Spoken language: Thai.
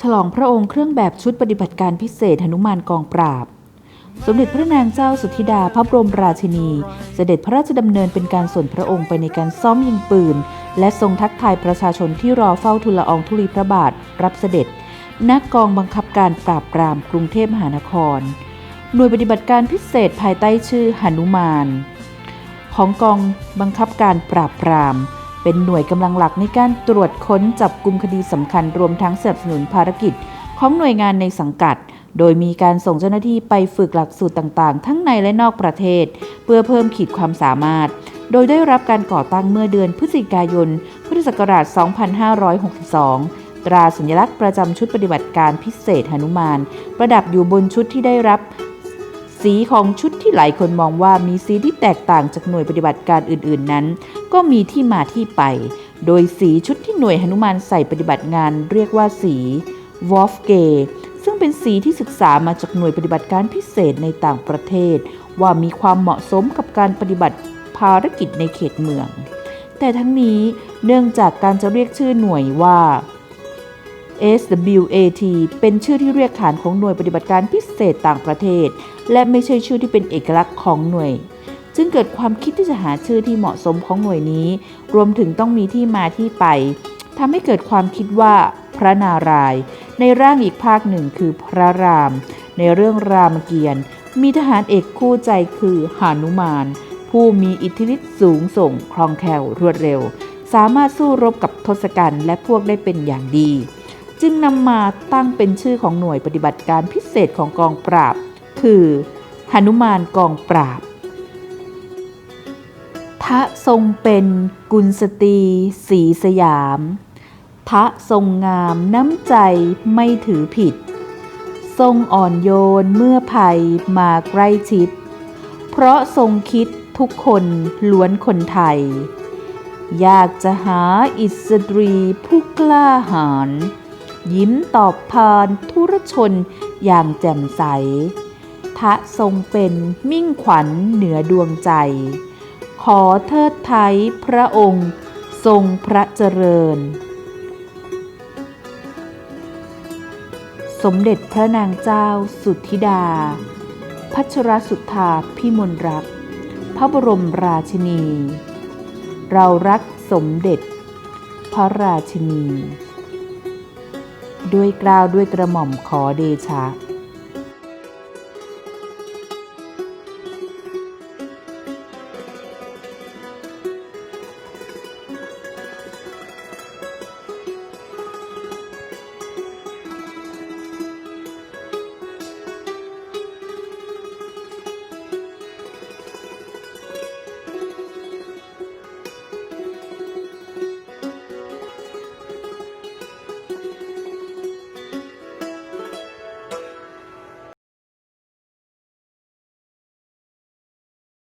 ฉลองพระองค์เครื่องแบบชุดปฏิบัติการพิเศษหนุมานกองปราบ สมเด็จพระนางเจ้าสุธิดาพระบรมราชินี เสด็จพระราชดำเนินเป็นการส่วนพระองค์ไปในการซ้อมยิงปืน และทรงทักทายประชาชนที่รอเฝ้าทูลอองธุลีพระบาท รับเสด็จณกองบังคับการปราบปรามกรุงเทพมหานคร หน่วยปฏิบัติการพิเศษภายใต้ชื่อหนุมาน ของกองบังคับการปราบปราม เป็นหน่วยกำลังหลักในการตรวจค้นจับกลุ่มคดีสำคัญรวมทั้งสนับสนุนภารกิจของหน่วยงานในสังกัด โดยมีการส่งเจ้าหน้าที่ไปฝึกหลักสูตรต่างๆ ทั้งในและนอกประเทศ เพื่อเพิ่มขีดความสามารถ โดยได้รับการก่อตั้งเมื่อเดือนพฤศจิกายน พุทธศักราช 2562 ตราสัญลักษณ์ประจำชุดปฏิบัติการพิเศษหนุมาน ประดับอยู่บนชุดที่ได้รับ สีของชุดที่หลายคนมองว่ามีสีที่แตกต่างจากหน่วยปฏิบัติการอื่นๆนั้น ก็มีที่มาที่ไป โดยสีชุดที่หน่วยหนุมานใส่ปฏิบัติงานเรียกว่าสีวอฟเกซึ่งเป็นสีที่ศึกษามาจากหน่วยปฏิบัติการพิเศษในต่างประเทศ ว่ามีความเหมาะสมกับการปฏิบัติภารกิจในเขตเมือง แต่ทั้งนี้เนื่องจากการจะเรียกชื่อหน่วยว่า SWAT เป็นชื่อที่เรียกขานของหน่วยปฏิบัติการพิเศษต่างประเทศ และไม่ใช่ชื่อที่เป็นเอกลักษณ์ของหน่วย จึงเกิดความคิดที่จะหาชื่อที่เหมาะสมของหน่วยนี้ รวมถึงต้องมีที่มาที่ไปทำให้เกิดความคิดว่าพระนารายณ์ในร่างอีกภาคหนึ่งคือพระราม ในเรื่องรามเกียรติ์มีทหารเอกคู่ใจคือหานุมาน ผู้มีอิทธิฤทธิ์สูงส่งคล่องแคล่วรวดเร็ว สามารถสู้รบกับทศกัณฐ์และพวกได้เป็นอย่างดี จึงนำมาตั้งเป็นชื่อของหน่วยปฏิบัติการพิเศษของกองปราบ คือหนุมานกองปราบ ทะทรงเป็นกุลสตรีสีสยาม ทะทรงงามน้ำใจไม่ถือผิด ทรงอ่อนโยนเมื่อภัยมาใกล้ชิด เพราะทรงคิดทุกคนล้วนคนไทย อยากจะหาอิสตรีผู้กล้าหาญยิ้มตอบพานทุรชนอย่างแจ่มใส ทะทรงเป็นมิ่งขวัญเหนือดวงใจ ขอเทิดไทยพระองค์ทรงพระเจริญ สมเด็จพระนางเจ้าสุทธิดา พัชรสุทธาพิมลรัก พระบรมราชินี เรารักสมเด็จ พระราชินี ด้วยกล้าวด้วยกระหม่อมขอเดชะ